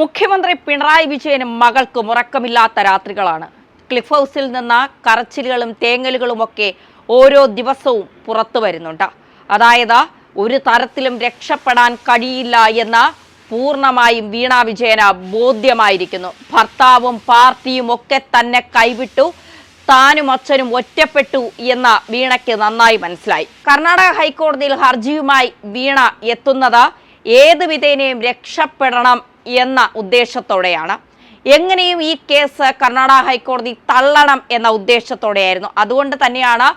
മുഖ്യമന്ത്രി പിണറായി വിജയനും മകൾക്കും ഉറക്കമില്ലാത്ത രാത്രികളാണ്. ക്ലിഫ് ഹൗസിൽ നിന്ന് കരച്ചിലുകളും തേങ്ങലുകളുമൊക്കെ ഓരോ ദിവസവും പുറത്തു വരുന്നുണ്ട്. അതായത് ഒരു തരത്തിലും രക്ഷപ്പെടാൻ കഴിയില്ല എന്ന പൂർണമായും വീണ വിജയന ബോധ്യമായിരിക്കുന്നു. ഭർത്താവും പാർട്ടിയും ഒക്കെ തന്നെ കൈവിട്ടു. താനും അച്ഛനും ഒറ്റപ്പെട്ടു എന്ന വീണയ്ക്ക് നന്നായി മനസ്സിലായി. കർണാടക ഹൈക്കോടതിയിൽ ഹർജിയുമായി വീണ എത്തുന്നത് ഏത് വിധേനയും രക്ഷപ്പെടണം എന്ന ഉദ്ദേശത്തോടെയാണ്. എങ്ങനെയും ഈ കേസ് കർണാടക ഹൈക്കോടതി തള്ളണം എന്ന ഉദ്ദേശത്തോടെയായിരുന്നു. അതുകൊണ്ട് തന്നെയാണ്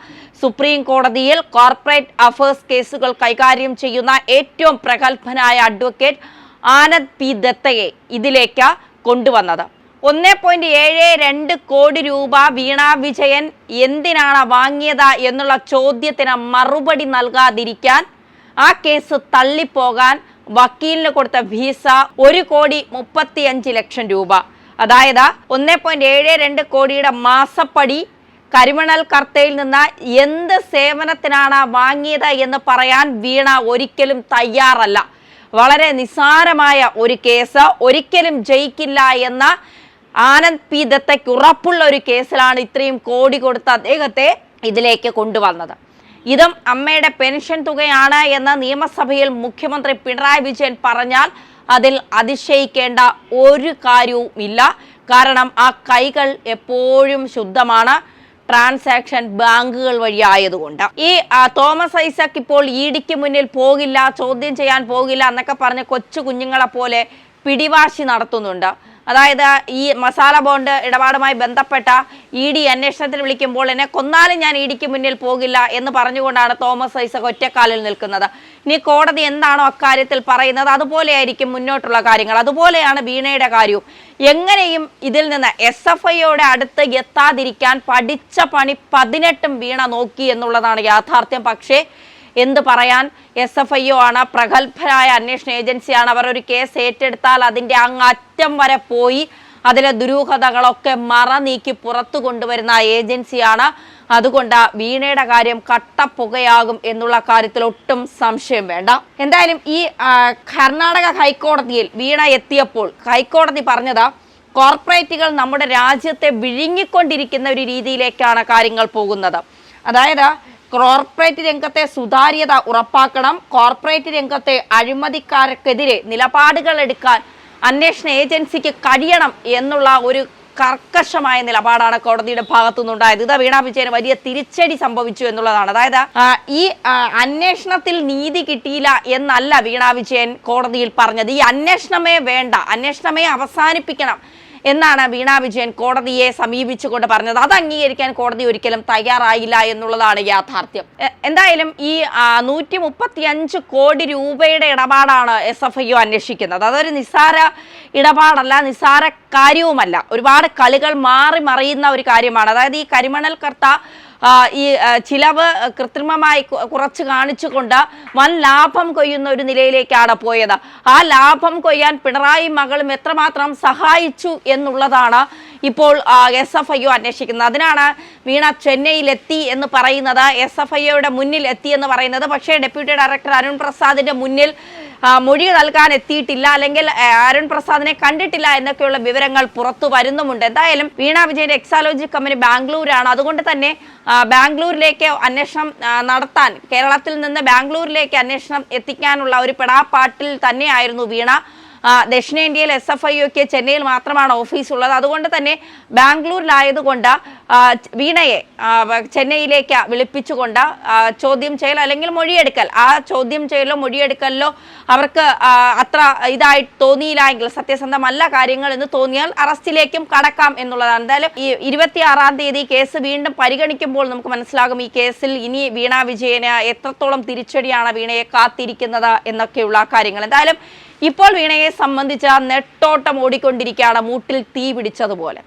സുപ്രീം കോടതിയിൽ കോർപ്പറേറ്റ് അഫേഴ്സ് കേസുകൾ കൈകാര്യം ചെയ്യുന്ന ഏറ്റവും പ്രഗത്ഭനായ അഡ്വക്കേറ്റ് ആനന്ദ് പി ദത്തയെ ഇതിലേക്ക് കൊണ്ടുവന്നത്. ഒന്ന് പോയിന്റ് ഏഴ് രണ്ട് കോടി രൂപ വീണ വിജയൻ എന്തിനാണ് വാങ്ങിയത് എന്നുള്ള ചോദ്യത്തിന് മറുപടി നൽകാതിരിക്കാൻ ആ കേസ് തള്ളിപ്പോകാൻ വക്കീലിന് കൊടുത്ത ഫീസ ഒരു കോടി മുപ്പത്തിയഞ്ച് ലക്ഷം രൂപ. അതായത് ഒന്ന് പോയിന്റ് ഏഴ് രണ്ട് കോടിയുടെ മാസപ്പടി കരിമണൽ കർത്തയിൽ നിന്ന് എന്ത് സേവനത്തിനാണ് വാങ്ങിയത് എന്ന് പറയാൻ വീണ ഒരിക്കലും തയ്യാറല്ല. വളരെ നിസ്സാരമായ ഒരു കേസ്. ഒരിക്കലും ജയിക്കില്ല എന്ന ആനന്ദ് പി. ദത്തയ്ക്ക് ഉറപ്പുള്ള ഒരു കേസിലാണ് ഇത്രയും കോടി കൊടുത്ത അദ്ദേഹത്തെ ഇതിലേക്ക് കൊണ്ടുവന്നത്. ഇതും അമ്മയുടെ പെൻഷൻ തുകയാണ് എന്ന് നിയമസഭയിൽ മുഖ്യമന്ത്രി പിണറായി വിജയൻ പറഞ്ഞാൽ അതിൽ അതിശയിക്കേണ്ട ഒരു കാര്യവും ഇല്ല. കാരണം ആ കൈകൾ എപ്പോഴും ശുദ്ധമാണ്. ട്രാൻസാക്ഷൻ ബാങ്കുകൾ വഴി ആയതുകൊണ്ട്. ഈ തോമസ് ഐസക് ഇപ്പോൾ ഇടിക്ക് മുന്നിൽ പോകില്ല ചോദ്യം ചെയ്യാൻ പോകില്ല എന്നൊക്കെ പറഞ്ഞ് കൊച്ചു കുഞ്ഞുങ്ങളെ പോലെ പിടിവാശി നടത്തുന്നുണ്ട്. അതായത് ഈ മസാല ബോണ്ട് ഇടപാടുമായി ബന്ധപ്പെട്ട ഇ ഡി അന്വേഷണത്തിന് വിളിക്കുമ്പോൾ എന്നെ കൊന്നാലും ഞാൻ ഇ ഡിക്ക് മുന്നിൽ പോകില്ല എന്ന് പറഞ്ഞുകൊണ്ടാണ് തോമസ് ഐസക് ഒറ്റക്കാലിൽ നിൽക്കുന്നത്. ഇനി കോടതി എന്താണോ അക്കാര്യത്തിൽ പറയുന്നത് അതുപോലെയായിരിക്കും മുന്നോട്ടുള്ള കാര്യങ്ങൾ. അതുപോലെയാണ് വീണയുടെ കാര്യവും. എങ്ങനെയും ഇതിൽ നിന്ന് എസ് എഫ് ഐയോടെ അടുത്ത് എത്താതിരിക്കാൻ പഠിച്ച പണി പതിനെട്ടും വീണ നോക്കി എന്നുള്ളതാണ് യാഥാർത്ഥ്യം. പക്ഷേ എന്ത് പറയാൻ? എസ് എഫ് ഐ ഒ ആണ് പ്രഗത്ഭരായ അന്വേഷണ ഏജൻസിയാണ്. അവർ ഒരു കേസ് ഏറ്റെടുത്താൽ അതിന്റെ അങ്ങറ്റം വരെ പോയി അതിലെ ദുരൂഹതകളൊക്കെ മറ നീക്കി പുറത്തു കൊണ്ടുവരുന്ന ഏജൻസിയാണ്. അതുകൊണ്ട് വീണയുടെ കാര്യം കട്ടപ്പുകയാകും എന്നുള്ള കാര്യത്തിൽ ഒട്ടും സംശയം വേണ്ട. എന്തായാലും ഈ കർണാടക ഹൈക്കോടതിയിൽ വീണ എത്തിയപ്പോൾ ഹൈക്കോടതി പറഞ്ഞത് കോർപ്പറേറ്റുകൾ നമ്മുടെ രാജ്യത്തെ വിഴുങ്ങിക്കൊണ്ടിരിക്കുന്ന ഒരു രീതിയിലേക്കാണ് കാര്യങ്ങൾ പോകുന്നത്. അതായത് കോർപ്പറേറ്റ് രംഗത്തെ സുതാര്യത ഉറപ്പാക്കണം. കോർപ്പറേറ്റ് രംഗത്തെ അഴിമതിക്കാർക്കെതിരെ നിലപാടുകൾ എടുക്കാൻ അന്വേഷണ ഏജൻസിക്ക് കഴിയണം എന്നുള്ള ഒരു കർക്കശമായ നിലപാടാണ് കോടതിയുടെ ഭാഗത്തു നിന്നുണ്ടായത് ഇത് വീണ വിജയന് വലിയ തിരിച്ചടി സംഭവിച്ചു എന്നുള്ളതാണ്. അതായത് ഈ അന്വേഷണത്തിൽ നീതി കിട്ടിയില്ല എന്നല്ല വീണ വിജയൻ കോടതിയിൽ പറഞ്ഞത്. ഈ അന്വേഷണമേ വേണ്ട അന്വേഷണമേ അവസാനിപ്പിക്കണം എന്നാണ് വീണ വിജയൻ കോടതിയെ സമീപിച്ചുകൊണ്ട് പറഞ്ഞത്. അത് അംഗീകരിക്കാൻ കോടതി ഒരിക്കലും തയ്യാറായില്ല എന്നുള്ളതാണ് യാഥാർത്ഥ്യം. എന്തായാലും ഈ നൂറ്റി മുപ്പത്തി അഞ്ച് കോടി രൂപയുടെ ഇടപാടാണ് എസ് എഫ് ഐ അന്വേഷിക്കുന്നത്. അതൊരു നിസ്സാര ഇടപാടല്ല നിസ്സാര കാര്യവുമല്ല. ഒരുപാട് കളികൾ മാറി മറിയുന്ന ഒരു കാര്യമാണ്. അതായത് ഈ കരിമണൽ കർത്ത ഈ ചിലവ് കൃത്രിമമായി കുറച്ച് കാണിച്ചുകൊണ്ട് വൻ ലാഭം കൊയ്യുന്ന ഒരു നിലയിലേക്കാണ് പോയത്. ആ ലാഭം കൊയ്യാൻ പിണറായി മകളും എത്രമാത്രം സഹായിച്ചു എന്നുള്ളതാണ് ഇപ്പോൾ എസ് എഫ് ഐ ഒ അന്വേഷിക്കുന്നത്. അതിനാണ് വീണ ചെന്നൈയിലെത്തി എന്ന് പറയുന്നത് എസ് എഫ് ഐ ഒയുടെ മുന്നിൽ എത്തി എന്ന് പറയുന്നത്. പക്ഷേ ഡെപ്യൂട്ടി ഡയറക്ടർ അരുൺ പ്രസാദിന്റെ മുന്നിൽ മൊഴി നൽകാൻ എത്തിയിട്ടില്ല അല്ലെങ്കിൽ അരുൺ പ്രസാദിനെ കണ്ടിട്ടില്ല എന്നൊക്കെയുള്ള വിവരങ്ങൾ പുറത്തു വരുന്നുമുണ്ട്. എന്തായാലും വീണ വിജയന്റെ എക്സാലോജി കമ്പനി ബാംഗ്ലൂരാണ്. അതുകൊണ്ട് തന്നെ ബാംഗ്ലൂരിലേക്ക് അന്വേഷണം നടത്താൻ കേരളത്തിൽ നിന്ന് ബാംഗ്ലൂരിലേക്ക് അന്വേഷണം എത്തിക്കാനുള്ള ഒരു പെടാപ്പാട്ടിൽ തന്നെയായിരുന്നു വീണ. ദക്ഷിണേന്ത്യയിൽ എസ് എഫ് ഐ ഒക്കെ ചെന്നൈയിൽ മാത്രമാണ് ഓഫീസ് ഉള്ളത്. അതുകൊണ്ട് തന്നെ ബാംഗ്ലൂരിലായതുകൊണ്ട് വീണയെ ചെന്നൈയിലേക്ക് വിളിപ്പിച്ചുകൊണ്ട് ചോദ്യം ചെയ്യൽ അല്ലെങ്കിൽ മൊഴിയെടുക്കൽ. ആ ചോദ്യം ചെയ്യലോ മൊഴിയെടുക്കലിലോ അവർക്ക് അത്ര ഇതായി തോന്നിയില്ല എങ്കിൽ സത്യസന്ധമല്ല കാര്യങ്ങൾ എന്ന് തോന്നിയാൽ അറസ്റ്റിലേക്കും കടക്കാം എന്നുള്ളതാണ്. എന്തായാലും ഈ ഇരുപത്തിയാറാം തീയതി കേസ് വീണ്ടും പരിഗണിക്കുമ്പോൾ നമുക്ക് മനസ്സിലാകും ഈ കേസിൽ ഇനി വീണ വിജയന് എത്രത്തോളം തിരിച്ചടിയാണ് വീണയെ കാത്തിരിക്കുന്നത് എന്നൊക്കെയുള്ള കാര്യങ്ങൾ. എന്തായാലും ഇപ്പോൾ വീണയെ സംബന്ധിച്ച നെട്ടോട്ടം ഓടിക്കൊണ്ടിരിക്കുകയാണ്. മൂട്ടിൽ തീ പിടിച്ചതുപോലെ